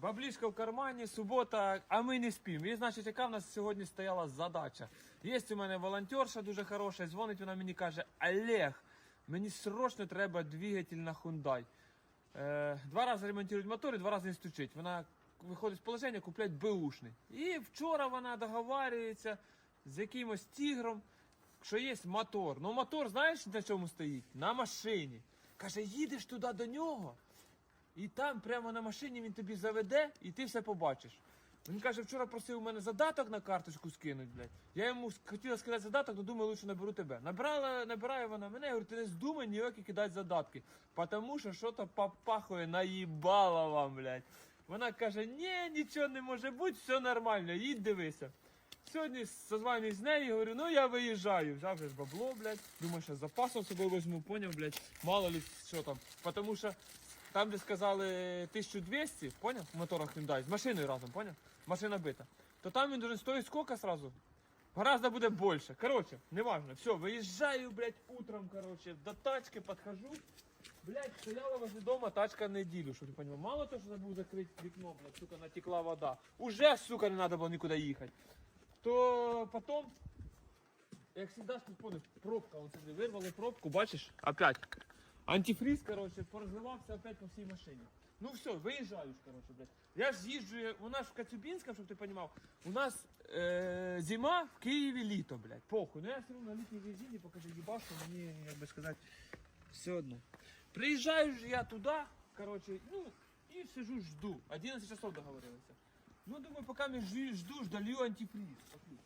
Баблішка в кармані, субота, а ми не спимо. І значить, яка в нас сьогодні стояла задача? Є у мене волонтерша дуже хороша, дзвонить вона мені каже: Олег, мені срочно треба двигатель на Hyundai. Е, два рази ремонтують мотор і два рази не стучить. Вона виходить з положення, купляють беушний. І вчора вона договарюється з якимось тігром, що є мотор. Ну мотор, знаєш на чому стоїть? На машині. Каже, їдеш туди до нього. І там прямо на машині він тобі заведе, і ти все побачиш. Він каже, вчора просив у мене задаток на карточку скинуть, блядь. Я йому хотіла сказати задаток, але думаю, лучше наберу тебе. Набрала, набирає вона мене, я говорю, ти не здумай ніякі кидати задатки. Потому що що то попахує, наїбала вам, блядь. Вона каже, ні, нічого не може бути, все нормально, їдь дивися. Сьогодні созванююсь з нею, говорю, ну я виїжджаю. Взяв вже бабло, блядь. Думаю, що запасом собою візьму, поняв, блядь. Мало ли що там. Потому що там, де сказали 1200, поняв? В моторах Hyundai, з машиною разом, поняв? Машина бита. То там він дуже стоїть скільки сразу? Гораздо буде більше. Короче, неважно. Все, виїжджаю, блядь, утром, короче, до тачки підхожу. Блядь, стояла возле дома тачка неділю, щоб ти понимал. Мало того, що забув закрити вікно, блядь, сука, натекла вода. Уже, сука, не треба було нікуди їхати. То потом, як завжди, понял, пробка, он сюди вирвали пробку, бачиш? Опять. Антифриз, короче, порозливався опять по всій машині. Ну все, виїжджаю короче, блядь. Я ж їжджу, у нас в Коцюбінському, щоб ти розумів, у нас е, зима, в Києві літо, блядь. Похуй. Ну я все одно на літній резині, покажи їбашу, мені, як би сказати, все одно. Приїжджаю ж я туди, короче, ну, і сижу, жду. 11 часов договорилися. Ну, думаю, поки я жду, ж долью антифриз. Пошли.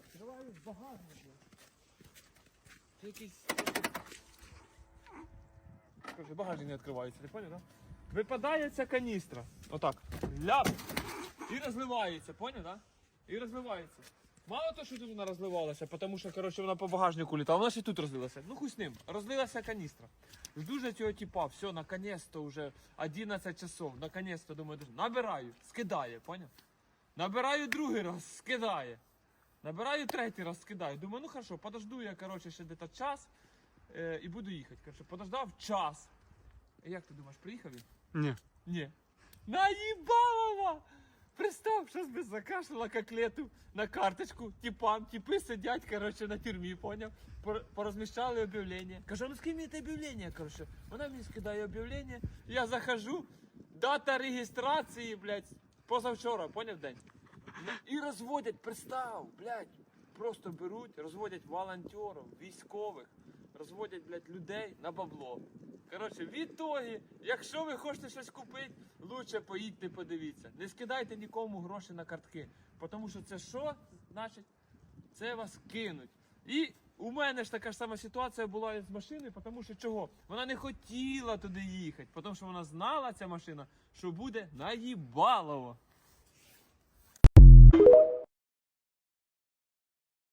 Открываю багажник. блядь. Це. Короче, багажник не відкривається, ти поняв, да? Випадає ця каністра. Отак. Ляп. І розливається, поняв, да? І розливається. Мало того, що тут вона розливалася, тому що коротше, вона по багажнику літала, вона ще тут розлилася. Ну хуй з ним. Розлилася каністра. Жду же цього типа, все, наконец-то вже 11 часов, наконец-то думаю, набираю, скидає, поняв? Набираю другий раз, скидає. Набираю третій раз, скидаю. Думаю, ну хорошо, подожду я, коротше, ще десь час е, і буду їхати. Коротше, подождав час. І як ти думаєш, приїхав він? Ні. Ні. Наїбалова! Представ, щось би закашляла коклету на карточку, типам, типи сидять, короче, на тюрмі, поняв? Пор- Порозміщали об'явлення. Кажу, ну скинь мені об'явлення, короче. Вона мені скидає об'явлення, я захожу, дата реєстрації, блядь, позавчора, поняв день? І розводять, представ, блядь, просто беруть, розводять волонтерів, військових, розводять, блядь, людей на бабло. Коротше, в ітогі, якщо ви хочете щось купити, лучше поїдьте, подивіться. Не скидайте нікому гроші на картки. Тому що це що? Значить, це вас кинуть. І у мене ж така ж сама ситуація була з машиною, тому що чого? Вона не хотіла туди їхати, тому що вона знала ця машина, що буде наїбалово.